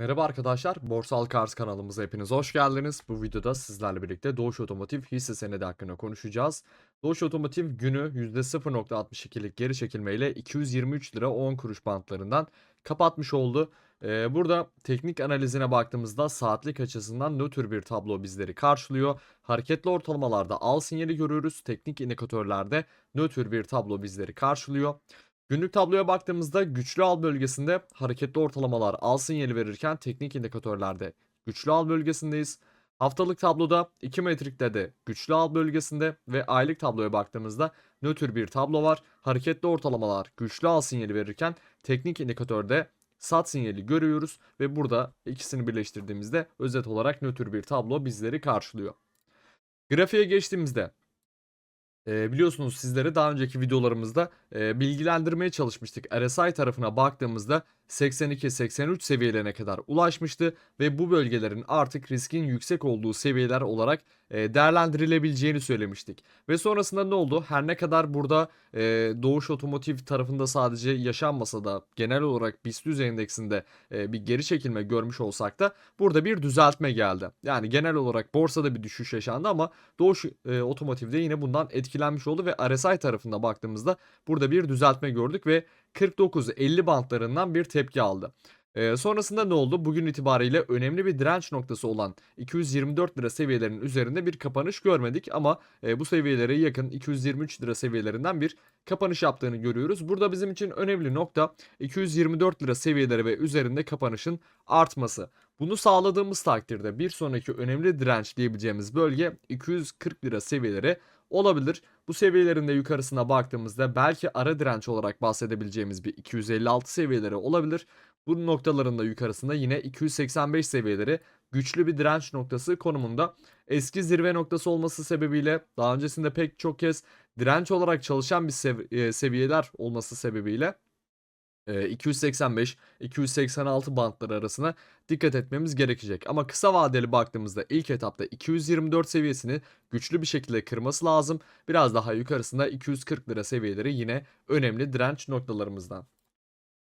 Merhaba arkadaşlar, Borsal Kars kanalımıza hepiniz hoş geldiniz. Bu videoda sizlerle birlikte Doğuş Otomotiv hisse senedi hakkında konuşacağız. Doğuş Otomotiv günü %0.62'lik geri çekilmeyle 223 lira 10 kuruş bantlarından kapatmış oldu. Ee, burada teknik analizine baktığımızda saatlik açısından nötr bir tablo bizleri karşılıyor. Hareketli ortalamalarda al sinyali görüyoruz. Teknik indikatörlerde nötr bir tablo bizleri karşılıyor. Günlük tabloya baktığımızda güçlü al bölgesinde hareketli ortalamalar al sinyali verirken teknik indikatörlerde güçlü al bölgesindeyiz. Haftalık tabloda 2 metrikte de güçlü al bölgesinde ve aylık tabloya baktığımızda nötr bir tablo var. Hareketli ortalamalar güçlü al sinyali verirken teknik indikatörde sat sinyali görüyoruz ve burada ikisini birleştirdiğimizde özet olarak nötr bir tablo bizleri karşılıyor. Grafiğe geçtiğimizde e, biliyorsunuz sizlere daha önceki videolarımızda e, bilgilendirmeye çalışmıştık. RSI tarafına baktığımızda 82-83 seviyelerine kadar ulaşmıştı ve bu bölgelerin artık riskin yüksek olduğu seviyeler olarak e, değerlendirilebileceğini söylemiştik. Ve sonrasında ne oldu? Her ne kadar burada e, Doğuş Otomotiv tarafında sadece yaşanmasa da genel olarak BIST endeksinde e, bir geri çekilme görmüş olsak da burada bir düzeltme geldi. Yani genel olarak borsada bir düşüş yaşandı ama Doğuş e, Otomotiv'de yine bundan etkilenmiş oldu ve RSI tarafında baktığımızda burada bir düzeltme gördük ve 49-50 bantlarından bir tepki aldı. Ee, sonrasında ne oldu? Bugün itibariyle önemli bir direnç noktası olan 224 lira seviyelerinin üzerinde bir kapanış görmedik ama e, bu seviyelere yakın 223 lira seviyelerinden bir kapanış yaptığını görüyoruz. Burada bizim için önemli nokta 224 lira seviyeleri ve üzerinde kapanışın artması. Bunu sağladığımız takdirde bir sonraki önemli direnç diyebileceğimiz bölge 240 lira seviyeleri olabilir. Bu seviyelerin de yukarısına baktığımızda belki ara direnç olarak bahsedebileceğimiz bir 256 seviyeleri olabilir. Bu noktaların da yukarısında yine 285 seviyeleri güçlü bir direnç noktası konumunda. Eski zirve noktası olması sebebiyle daha öncesinde pek çok kez direnç olarak çalışan bir sev- e, seviyeler olması sebebiyle 285-286 bantları arasına dikkat etmemiz gerekecek. Ama kısa vadeli baktığımızda ilk etapta 224 seviyesini güçlü bir şekilde kırması lazım. Biraz daha yukarısında 240 lira seviyeleri yine önemli direnç noktalarımızdan.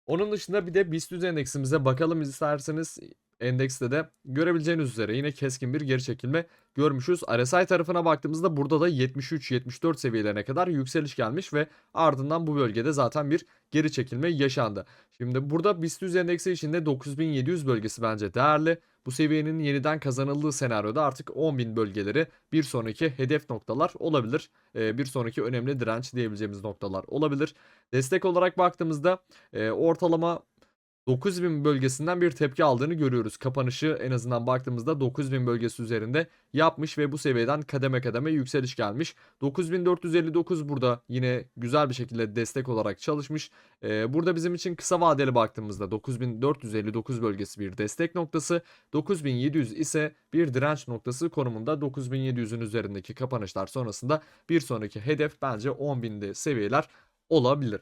Onun dışında bir de BIST endeksimize bakalım isterseniz endekste de görebileceğiniz üzere yine keskin bir geri çekilme görmüşüz. RSI tarafına baktığımızda burada da 73-74 seviyelerine kadar yükseliş gelmiş ve ardından bu bölgede zaten bir geri çekilme yaşandı. Şimdi burada BIST endeksi içinde 9700 bölgesi bence değerli. Bu seviyenin yeniden kazanıldığı senaryoda artık 10.000 bölgeleri bir sonraki hedef noktalar olabilir. Ee, bir sonraki önemli direnç diyebileceğimiz noktalar olabilir. Destek olarak baktığımızda e, ortalama 9000 bölgesinden bir tepki aldığını görüyoruz. Kapanışı en azından baktığımızda 9000 bölgesi üzerinde yapmış ve bu seviyeden kademe kademe yükseliş gelmiş. 9459 burada yine güzel bir şekilde destek olarak çalışmış. Ee, burada bizim için kısa vadeli baktığımızda 9459 bölgesi bir destek noktası. 9700 ise bir direnç noktası konumunda 9700'ün üzerindeki kapanışlar sonrasında bir sonraki hedef bence 10.000'de seviyeler olabilir.